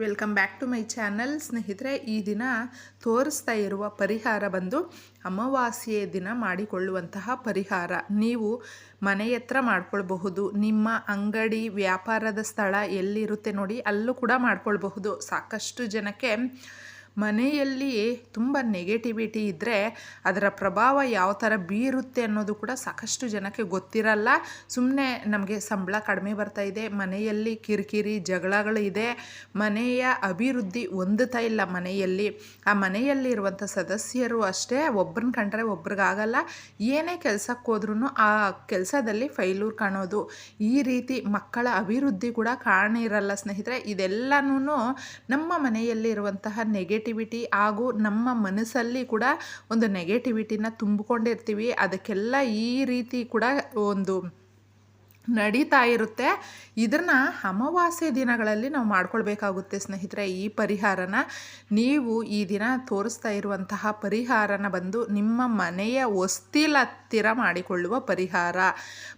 Welcome back to my channel. ಸ್ನೇಹಿತರೆ, ಈ ದಿನ ತೋರಿಸ್ತಾ ಇರುವ ಪರಿಹಾರ ಬಂದು ಅಮಾವಾಸ್ಯೆ ದಿನ ಮಾಡಿಕೊಳ್ಳುವಂತಹ ಪರಿಹಾರ. ನೀವು ಮನೆಯತ್ರ ಮಾಡ್ಕೊಳ್ಬಹುದು, ನಿಮ್ಮ ಅಂಗಡಿ, ವ್ಯಾಪಾರದ ಸ್ಥಳ ಎಲ್ಲಿರುತ್ತೆ ನೋಡಿ ಅಲ್ಲೂ ಕೂಡ ಮಾಡ್ಕೊಳ್ಬಹುದು. ಸಾಕಷ್ಟು ಜನಕ್ಕೆ ಮನೆಯಲ್ಲಿ ತುಂಬ ನೆಗೆಟಿವಿಟಿ ಇದ್ದರೆ ಅದರ ಪ್ರಭಾವ ಯಾವ ಥರ ಬೀರುತ್ತೆ ಅನ್ನೋದು ಕೂಡ ಸಾಕಷ್ಟು ಜನಕ್ಕೆ ಗೊತ್ತಿರಲ್ಲ. ಸುಮ್ಮನೆ ನಮಗೆ ಸಂಬಳ ಕಡಿಮೆ ಬರ್ತಾ ಇದೆ, ಮನೆಯಲ್ಲಿ ಕಿರಿಕಿರಿ ಜಗಳಗಳಿದೆ ಮನೆಯ ಅಭಿವೃದ್ಧಿ ಹೊಂದುತ್ತಾ ಇಲ್ಲ ಮನೆಯಲ್ಲಿ. ಆ ಮನೆಯಲ್ಲಿರುವಂಥ ಸದಸ್ಯರು ಅಷ್ಟೇ ಒಬ್ಬರನ್ನ ಕಂಡ್ರೆ ಒಬ್ರಿಗಾಗಲ್ಲ. ಏನೇ ಕೆಲಸಕ್ಕೆ ಹೋದ್ರೂ ಆ ಕೆಲಸದಲ್ಲಿ ಫೈಲೂರ್ ಕಾಣೋದು. ಈ ರೀತಿ ಮಕ್ಕಳ ಅಭಿವೃದ್ಧಿ ಕೂಡ ಕಾಣಿರಲ್ಲ ಸ್ನೇಹಿತರೆ. ಇದೆಲ್ಲನೂ ನಮ್ಮ ಮನೆಯಲ್ಲಿರುವಂತಹ ನೆಗೆಟಿವಿಟಿ ಹಾಗೂ ನಮ್ಮ ಮನಸ್ಸಲ್ಲಿ ಕೂಡ ಒಂದು ನೆಗೆಟಿವಿಟಿನ ತುಂಬಿಕೊಂಡಿರ್ತೀವಿ. ಅದಕ್ಕೆಲ್ಲ ಈ ರೀತಿ ಕೂಡ ಒಂದು ನಡೀತಾ ಇರುತ್ತೆ. ಇದನ್ನು ಅಮಾವಾಸ್ಯೆ ದಿನಗಳಲ್ಲಿ ನಾವು ಮಾಡ್ಕೊಳ್ಬೇಕಾಗುತ್ತೆ ಸ್ನೇಹಿತರೆ, ಈ ಪರಿಹಾರನ. ನೀವು ಈ ದಿನ ತೋರಿಸ್ತಾ ಇರುವಂತಹ ಪರಿಹಾರನ ಬಂದು ನಿಮ್ಮ ಮನೆಯ ಹೊಸ್ತಿಲ ಹತ್ತಿರ ಮಾಡಿಕೊಳ್ಳುವ ಪರಿಹಾರ.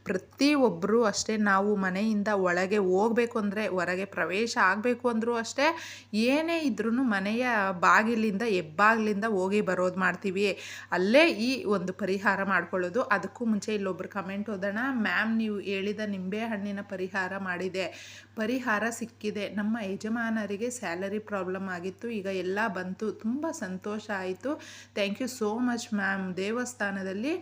ಪ್ರತಿಯೊಬ್ಬರೂ ಅಷ್ಟೇ ನಾವು ಮನೆಯಿಂದ ಒಳಗೆ ಹೋಗಬೇಕು ಅಂದರೆ ಹೊರಗೆ ಪ್ರವೇಶ ಆಗಬೇಕು ಅಂದರೂ ಅಷ್ಟೇ ಏನೇ ಇದ್ರೂ ಮನೆಯ ಬಾಗಿಲಿಂದ, ಹೆಬ್ಬಾಗಿಲಿಂದ ಹೋಗಿ ಬರೋದು ಮಾಡ್ತೀವಿ. ಅಲ್ಲೇ ಈ ಒಂದು ಪರಿಹಾರ ಮಾಡ್ಕೊಳ್ಳೋದು. ಅದಕ್ಕೂ ಮುಂಚೆ ಇಲ್ಲೊಬ್ರು ಕಮೆಂಟ್ ಓದೋಣ ಮ್ಯಾಮ್ ನೀವು ಹೇಳಿದ ನಿಂಬೆ ಹಣ್ಣಿನ ಪರಿಹಾರ ಮಾಡಿದೆ. ಪರಿಹಾರ ಸಿಕ್ಕಿದೆ. ನಮ್ಮ ಯಜಮಾನರಿಗೆ ಸ್ಯಾಲರಿ ಪ್ರಾಬ್ಲಮ್ ಆಗಿತ್ತು. ಈಗ ಎಲ್ಲ ಬಂತು. ತುಂಬ ಸಂತೋಷ ಆಯಿತು. Thank you so much ma'am ದೇವಸ್ಥಾನದಲ್ಲಿ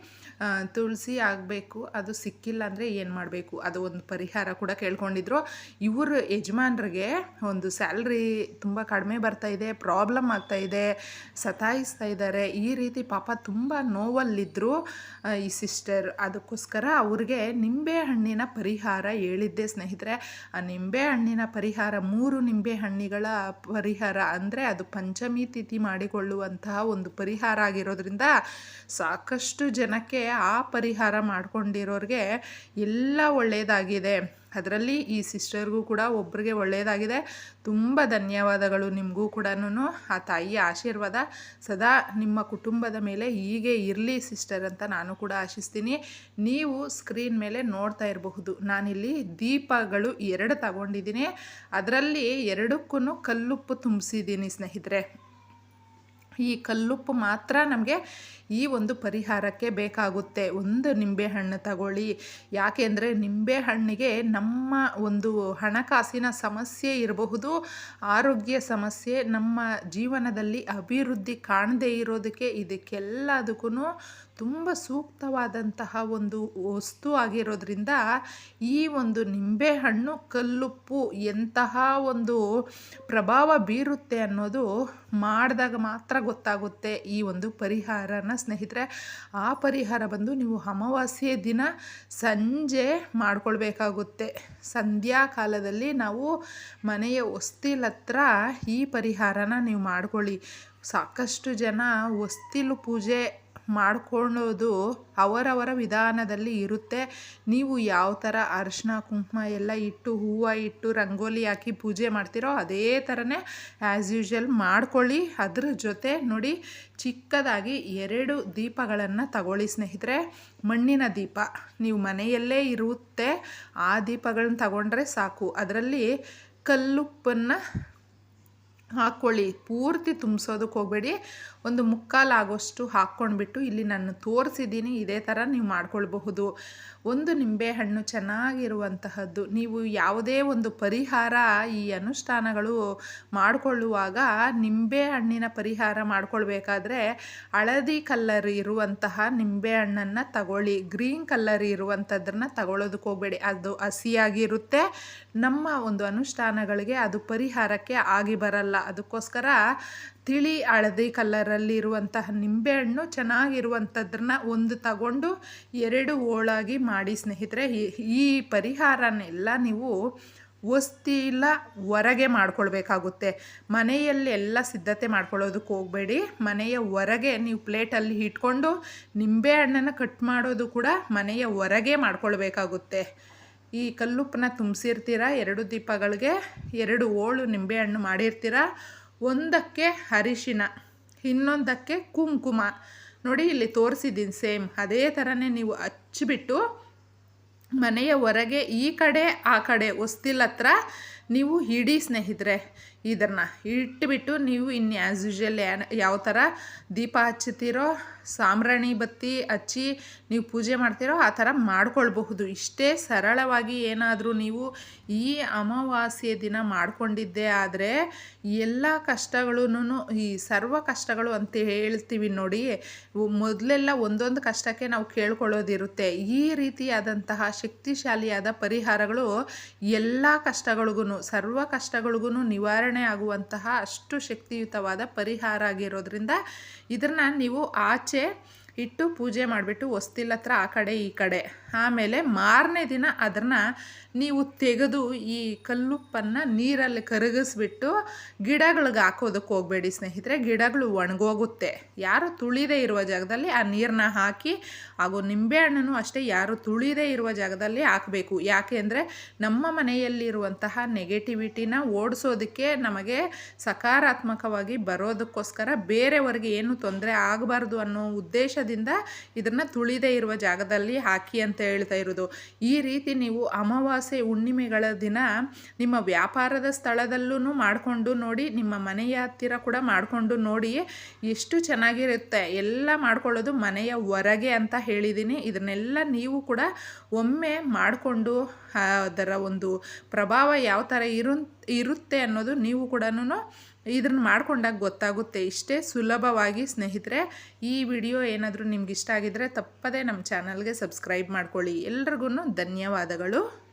ತುಳಸಿ ಆಗಬೇಕು, ಅದು ಸಿಕ್ಕಿಲ್ಲ ಅಂದರೆ ಏನು ಮಾಡಬೇಕು? ಅದು ಒಂದು ಪರಿಹಾರ ಕೂಡ ಕೇಳ್ಕೊಂಡಿದ್ರು. ಇವರು ಯಜಮಾನ್ರಿಗೆ ಒಂದು ಸ್ಯಾಲ್ರಿ ತುಂಬ ಕಡಿಮೆ ಬರ್ತಾ ಇದೆ, ಪ್ರಾಬ್ಲಮ್ ಆಗ್ತಾ ಇದೆ, ಸತಾಯಿಸ್ತಾ ಇದ್ದಾರೆ ಈ ರೀತಿ ಪಾಪ ತುಂಬ ನೋವಲ್ಲಿದ್ದರು ಈ ಸಿಸ್ಟರ್. ಅದಕ್ಕೋಸ್ಕರ ಅವ್ರಿಗೆ ನಿಂಬೆ ಹಣ್ಣಿನ ಪರಿಹಾರ ಹೇಳಿದ್ದೆ ಸ್ನೇಹಿತರೆ. ಆ ನಿಂಬೆ ಹಣ್ಣಿನ ಪರಿಹಾರ, ಮೂರು ನಿಂಬೆ ಹಣ್ಣಿಗಳ ಪರಿಹಾರ ಅಂದರೆ ಅದು ಪಂಚಮಿ ತಿಥಿ ಮಾಡಿಕೊಳ್ಳುವಂತಹ ಒಂದು ಪರಿಹಾರ ಆಗಿರೋದ್ರಿಂದ ಸಾಕಷ್ಟು ಜನಕ್ಕೆ ಆ ಪರಿಹಾರ ಮಾಡ್ಕೊಂಡಿರೋರಿಗೆ ಎಲ್ಲ ಒಳ್ಳೆಯದಾಗಿದೆ ಅದರಲ್ಲಿ ಈ ಸಿಸ್ಟರ್ಗೂ ಕೂಡ ಒಬ್ಬರಿಗೆ ಒಳ್ಳೆಯದಾಗಿದೆ ತುಂಬ ಧನ್ಯವಾದಗಳು ನಿಮಗೂ ಕೂಡ ಆ ತಾಯಿಯ ಆಶೀರ್ವಾದ ಸದಾ ನಿಮ್ಮ ಕುಟುಂಬದ ಮೇಲೆ ಹೀಗೆ ಇರಲಿ ಸಿಸ್ಟರ್ ಅಂತ ನಾನು ಕೂಡ ಆಶಿಸ್ತೀನಿ. ನೀವು ಸ್ಕ್ರೀನ್ ಮೇಲೆ ನೋಡ್ತಾ ಇರಬಹುದು. ನಾನಿಲ್ಲಿ ದೀಪಗಳು ಎರಡು ತಗೊಂಡಿದ್ದೀನಿ. ಅದರಲ್ಲಿ ಎರಡಕ್ಕೂ ಕಲ್ಲುಪ್ಪು ತುಂಬಿಸಿದ್ದೀನಿ ಸ್ನೇಹಿತರೆ. ಈ ಕಲ್ಲುಪ್ಪು ಮಾತ್ರ ನಮಗೆ ಈ ಒಂದು ಪರಿಹಾರಕ್ಕೆ ಬೇಕಾಗುತ್ತೆ. ಒಂದು ನಿಂಬೆಹಣ್ಣು ತಗೊಳ್ಳಿ. ಯಾಕೆಂದರೆ ನಿಂಬೆಹಣ್ಣಿಗೆ ನಮ್ಮ ಒಂದು ಹಣಕಾಸಿನ ಸಮಸ್ಯೆ ಇರಬಹುದು, ಆರೋಗ್ಯ ಸಮಸ್ಯೆ, ನಮ್ಮ ಜೀವನದಲ್ಲಿ ಅಭಿವೃದ್ಧಿ ಕಾಣದೇ ಇರೋದಕ್ಕೆ ಇದಕ್ಕೆಲ್ಲದಕ್ಕೂ ತುಂಬ ಸೂಕ್ತವಾದಂತಹ ಒಂದು ವಸ್ತು ಆಗಿರೋದ್ರಿಂದ ಈ ಒಂದು ನಿಂಬೆಹಣ್ಣು ಕಲ್ಲುಪ್ಪು ಎಂತಹ ಒಂದು ಪ್ರಭಾವ ಬೀರುತ್ತೆ ಅನ್ನೋದು ಮಾಡಿದಾಗ ಮಾತ್ರ ಗೊತ್ತಾಗುತ್ತೆ ಈ ಒಂದು ಪರಿಹಾರನ ಸ್ನೇಹಿತರೆ. ಆ ಪರಿಹಾರ ಬಂದು ನೀವು ಅಮಾವಾಸ್ಯೆ ದಿನ ಸಂಜೆ ಮಾಡಿಕೊಳ್ಬೇಕಾಗುತ್ತೆ. ಸಂಧ್ಯಾ ಕಾಲದಲ್ಲಿ ನಾವು ಮನೆಯ ಹೊಸ್ತಿಲ ಹತ್ರ ಈ ಪರಿಹಾರನ ನೀವು ಮಾಡ್ಕೊಳ್ಳಿ. ಸಾಕಷ್ಟು ಜನ ಹೊಸ್ತಿಲು ಪೂಜೆ ಮಾಡ್ಕೊಳ್ಳೋದು ಅವರವರ ವಿಧಾನದಲ್ಲಿ ಇರುತ್ತೆ. ನೀವು ಯಾವ ಥರ ಅರಿಶಿನ ಕುಂಕುಮ ಎಲ್ಲ ಇಟ್ಟು, ಹೂವು ಇಟ್ಟು, ರಂಗೋಲಿ ಹಾಕಿ ಪೂಜೆ ಮಾಡ್ತೀರೋ ಅದೇ ಥರನೇ ಆ್ಯಸ್ ಯೂಶ್ವಲ್ ಮಾಡ್ಕೊಳ್ಳಿ. ಅದ್ರ ಜೊತೆ ನೋಡಿ, ಚಿಕ್ಕದಾಗಿ ಎರಡು ದೀಪಗಳನ್ನು ತಗೊಳ್ಳಿ ಸ್ನೇಹಿತರೆ. ಮಣ್ಣಿನ ದೀಪ. ನೀವು ಮನೆಯಲ್ಲೇ ಇರುತ್ತೆ. ಆ ದೀಪಗಳನ್ನ ತಗೊಂಡ್ರೆ ಸಾಕು. ಅದರಲ್ಲಿ ಕಲ್ಲುಪ್ಪನ್ನು ಹಾಕ್ಕೊಳ್ಳಿ ಪೂರ್ತಿ ತುಂಬಿಸೋದಕ್ಕೆ ಹೋಗಬೇಡಿ. ಒಂದು ಮುಕ್ಕಾಲು ಆಗೋಷ್ಟು ಹಾಕ್ಕೊಂಡ್ಬಿಟ್ಟು ಇಲ್ಲಿ ನಾನು ತೋರಿಸಿದ್ದೀನಿ. ಇದೇ ಥರ ನೀವು ಮಾಡ್ಕೊಳ್ಬಹುದು. ಒಂದು ನಿಂಬೆಹಣ್ಣು ಚೆನ್ನಾಗಿರುವಂತಹದ್ದು. ನೀವು ಯಾವುದೇ ಒಂದು ಪರಿಹಾರ ಈ ಅನುಷ್ಠಾನಗಳು ಮಾಡಿಕೊಳ್ಳುವಾಗ ನಿಂಬೆ ಹಣ್ಣಿನ ಪರಿಹಾರ ಮಾಡ್ಕೊಳ್ಬೇಕಾದ್ರೆ ಹಳದಿ ಕಲ್ಲರ್ ಇರುವಂತಹ ನಿಂಬೆಹಣ್ಣನ್ನು ತಗೊಳ್ಳಿ. ಗ್ರೀನ್ ಕಲ್ಲರ್ ಇರುವಂಥದ್ದನ್ನು ತಗೊಳ್ಳೋದಕ್ಕೆ ಹೋಗಬೇಡಿ. ಅದು ಹಸಿಯಾಗಿರುತ್ತೆ. ನಮ್ಮ ಒಂದು ಅನುಷ್ಠಾನಗಳಿಗೆ ಅದು ಪರಿಹಾರಕ್ಕೆ ಆಗಿ ಬರಲ್ಲ. ಅದಕ್ಕೋಸ್ಕರ ತಿಳಿ ಹಳದಿ ಕಲ್ಲರಲ್ಲಿ ಇರುವಂತಹ ನಿಂಬೆಹಣ್ಣು ಚೆನ್ನಾಗಿರುವಂಥದ್ರನ್ನ ಒಂದು ತಗೊಂಡು ಎರಡು ಓಳಾಗಿ ಮಾಡಿ ಸ್ನೇಹಿತರೆ. ಈ ಪರಿಹಾರನೆಲ್ಲ ನೀವು ವಸ್ತಿಲ್ಲ ಹೊರಗೆ ಮಾಡ್ಕೊಳ್ಬೇಕಾಗುತ್ತೆ. ಮನೆಯಲ್ಲಿ ಎಲ್ಲ ಸಿದ್ಧತೆ ಮಾಡ್ಕೊಳ್ಳೋದಕ್ಕೆ ಹೋಗಬೇಡಿ. ಮನೆಯ ಹೊರಗೆ ನೀವು ಪ್ಲೇಟಲ್ಲಿ ಇಟ್ಕೊಂಡು ನಿಂಬೆಹಣ್ಣನ್ನು ಕಟ್ ಮಾಡೋದು ಕೂಡ ಮನೆಯ ಹೊರಗೆ ಮಾಡ್ಕೊಳ್ಬೇಕಾಗುತ್ತೆ. ಈ ಕಲ್ಲುಪ್ಪನ್ನ ತುಂಬಿಸಿರ್ತೀರ? ಎರಡು ದೀಪಗಳಿಗೆ ಎರಡು ಓಳು ನಿಂಬೆಹಣ್ಣು ಮಾಡಿರ್ತೀರ? ಒಂದಕ್ಕೆ ಅರಿಶಿನ, ಇನ್ನೊಂದಕ್ಕೆ ಕುಂಕುಮ. ನೋಡಿ, ಇಲ್ಲಿ ತೋರಿಸಿದ್ದೀನಿ ಸೇಮ್. ಅದೇ ಥರನೇ ನೀವು ಹಚ್ಚಿಬಿಟ್ಟು ಮನೆಯ ಹೊರಗೆ ಈ ಕಡೆ, ಆ ಕಡೆ, ಹೊಸ್ತಿಲ್ ಹತ್ರ ನೀವು ಇಡೀ ಸ್ನೇಹಿತರೆ, ಇದನ್ನು ಇಟ್ಬಿಟ್ಟು ನೀವು ಇನ್ನು ಆ್ಯಸ್ ಯೂಶಲ್ ಯಾವ ಥರ ದೀಪ ಹಚ್ಚುತ್ತೀರೋ, ಸಾಂಬ್ರಾಣಿ ಬತ್ತಿ ಹಚ್ಚಿ ನೀವು ಪೂಜೆ ಮಾಡ್ತೀರೋ, ಆ ಥರ ಮಾಡ್ಕೊಳ್ಬಹುದು. ಇಷ್ಟೇ ಸರಳವಾಗಿ ಏನಾದರೂ ನೀವು ಈ ಅಮಾವಾಸ್ಯೆ ದಿನ ಮಾಡಿಕೊಂಡಿದ್ದೆ ಆದರೆ, ಎಲ್ಲ ಕಷ್ಟಗಳೂ ಈ ಸರ್ವ ಕಷ್ಟಗಳು ಅಂತ ಹೇಳ್ತೀವಿ ನೋಡಿ, ಮೊದಲೆಲ್ಲ ಒಂದೊಂದು ಕಷ್ಟಕ್ಕೆ ನಾವು ಕೇಳ್ಕೊಳ್ಳೋದಿರುತ್ತೆ. ಈ ರೀತಿಯಾದಂತಹ ಶಕ್ತಿಶಾಲಿಯಾದ ಪರಿಹಾರಗಳು ಎಲ್ಲ ಕಷ್ಟಗಳಿಗೂ ಸರ್ವ ಕಷ್ಟಗಳಿಗೂ ನಿವಾರಣೆ ಆಗುವಂತಹ ಅಷ್ಟು ಶಕ್ತಿಯುತವಾದ ಪರಿಹಾರ ಆಗಿರೋದ್ರಿಂದ ಇದನ್ನು ನೀವು ಆಚೆ ಇಟ್ಟು ಪೂಜೆ ಮಾಡಿಬಿಟ್ಟು ಹೊಸ್ತಿಲ್ ಆ ಕಡೆ ಈ ಕಡೆ. ಆಮೇಲೆ ಮಾರನೇ ದಿನ ಅದನ್ನು ನೀವು ತೆಗೆದು ಈ ಕಲ್ಲುಪ್ಪನ್ನು ನೀರಲ್ಲಿ ಕರಗಿಸ್ಬಿಟ್ಟು ಗಿಡಗಳಿಗೆ ಹಾಕೋದಕ್ಕೆ ಹೋಗಬೇಡಿ ಸ್ನೇಹಿತರೆ. ಗಿಡಗಳು ಒಣಗೋಗುತ್ತೆ. ಯಾರು ತುಳಿದೇ ಇರುವ ಜಾಗದಲ್ಲಿ ಆ ನೀರನ್ನ ಹಾಕಿ, ಹಾಗೂ ನಿಂಬೆಹಣ್ಣು ಅಷ್ಟೇ ಯಾರು ತುಳಿದೇ ಇರುವ ಜಾಗದಲ್ಲಿ ಹಾಕಬೇಕು. ಯಾಕೆ ಅಂದರೆ ನಮ್ಮ ಮನೆಯಲ್ಲಿರುವಂತಹ ನೆಗೆಟಿವಿಟಿನ ಓಡಿಸೋದಕ್ಕೆ ನಮಗೆ ಸಕಾರಾತ್ಮಕವಾಗಿ ಬರೋದಕ್ಕೋಸ್ಕರ ಬೇರೆಯವರಿಗೆ ಏನು ತೊಂದರೆ ಆಗಬಾರ್ದು ಅನ್ನೋ ಉದ್ದೇಶದಿಂದ ಇದನ್ನು ತುಳಿದೇ ಇರುವ ಜಾಗದಲ್ಲಿ ಹಾಕಿ ಅಂತ ಹೇಳ್ತಾ ಇರೋದು ಈ ರೀತಿ ನೀವು ಅಮಾವಾಸ್ಯೆ ಹುಣ್ಣಿಮೆಗಳ ದಿನ ನಿಮ್ಮ ವ್ಯಾಪಾರದ ಸ್ಥಳದಲ್ಲೂ ಮಾಡಿಕೊಂಡು ನೋಡಿ, ನಿಮ್ಮ ಮನೆಯ ಹತ್ತಿರ ಕೂಡ ಮಾಡಿಕೊಂಡು ನೋಡಿ ಎಷ್ಟು ಚೆನ್ನಾಗಿರುತ್ತೆ. ಎಲ್ಲ ಮಾಡ್ಕೊಳ್ಳೋದು ಮನೆಯ ಹೊರಗೆ ಅಂತ ಹೇಳಿದ್ದೀನಿ. ಇದನ್ನೆಲ್ಲ ನೀವು ಕೂಡ ಒಮ್ಮೆ ಮಾಡಿಕೊಂಡು ಅದರ ಒಂದು ಪ್ರಭಾವ ಯಾವ ಥರ ಇರು, ಇರುತ್ತೆ ಅನ್ನೋದು ನೀವು ಕೂಡ ಇದನ್ನು ಮಾಡ್ಕೊಂಡಾಗ ಗೊತ್ತಾಗುತ್ತೆ. ಇಷ್ಟೇ ಸುಲಭವಾಗಿ ಸ್ನೇಹಿತರೆ, ಈ ವಿಡಿಯೋ ಏನಾದರೂ ನಿಮ್ಗೆ ಇಷ್ಟ ಆಗಿದ್ದರೆ ತಪ್ಪದೇ ನಮ್ಮ ಚಾನಲ್ಗೆ ಸಬ್ಸ್ಕ್ರೈಬ್ ಮಾಡ್ಕೊಳ್ಳಿ. ಎಲ್ರಿಗೂ ಧನ್ಯವಾದಗಳು.